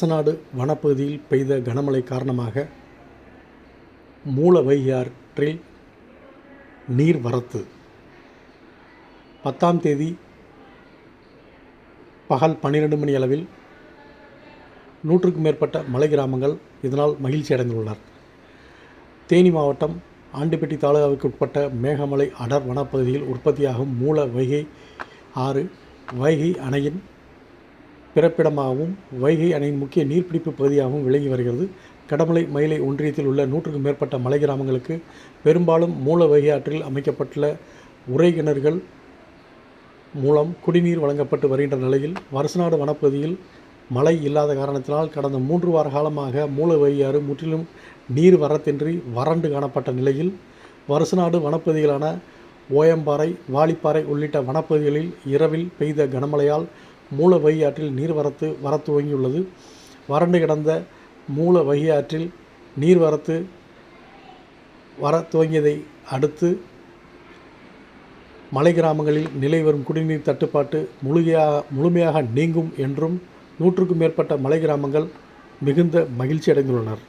அரசநாடு வனப்பகுதியில் பெய்த கனமழை காரணமாக மூல வைகை ஆற்றில் நீர் வரத்து பத்தாம் தேதி பகல் பன்னிரெண்டு மணி அளவில் நூற்றுக்கும் மேற்பட்ட மலை கிராமங்கள் இதனால் மகிழ்ச்சி அடைந்துள்ளனர். தேனி மாவட்டம் ஆண்டிப்பட்டி தாலுகாவுக்கு உட்பட்ட மேகமலை அடர் வனப்பகுதியில் உற்பத்தியாகும் மூல வைகை ஆறு வைகை அணையின் பிறப்பிடமாகவும் வைகை அணையின் முக்கிய நீர்பிடிப்பு பகுதியாகவும் விளங்கி வருகிறது. கடமலை மயிலை ஒன்றியத்தில் உள்ள நூற்றுக்கும் மேற்பட்ட மலை கிராமங்களுக்கு பெரும்பாலும் மூல வைகை ஆற்றில் அமைக்கப்பட்டுள்ள உரை கிணறுகள் மூலம் குடிநீர் வழங்கப்பட்டு வருகின்ற நிலையில் வருசநாடு வனப்பகுதியில் மழை இல்லாத காரணத்தினால் கடந்த மூன்று வார காலமாக மூல வைகையாறு முற்றிலும் நீர் வரத்தின்றி வறண்டு காணப்பட்ட நிலையில் வருசநாடு வனப்பகுதிகளான ஓயம்பாறை வாலிப்பாறை உள்ளிட்ட வனப்பகுதிகளில் இரவில் பெய்த கனமழையால் மூல வகையாற்றில் நீர்வரத்து வர துவங்கியுள்ளது வறண்டு கிடந்த மூல வகையாற்றில் நீர்வரத்து வர துவங்கியதை அடுத்து மலை கிராமங்களில் நிலை வரும் குடிநீர் தட்டுப்பாட்டு முழுமையாக முழுமையாக நீங்கும் என்றும் நூற்றுக்கும் மேற்பட்ட மலை கிராமங்கள் மிகுந்த மகிழ்ச்சி அடைந்துள்ளனர்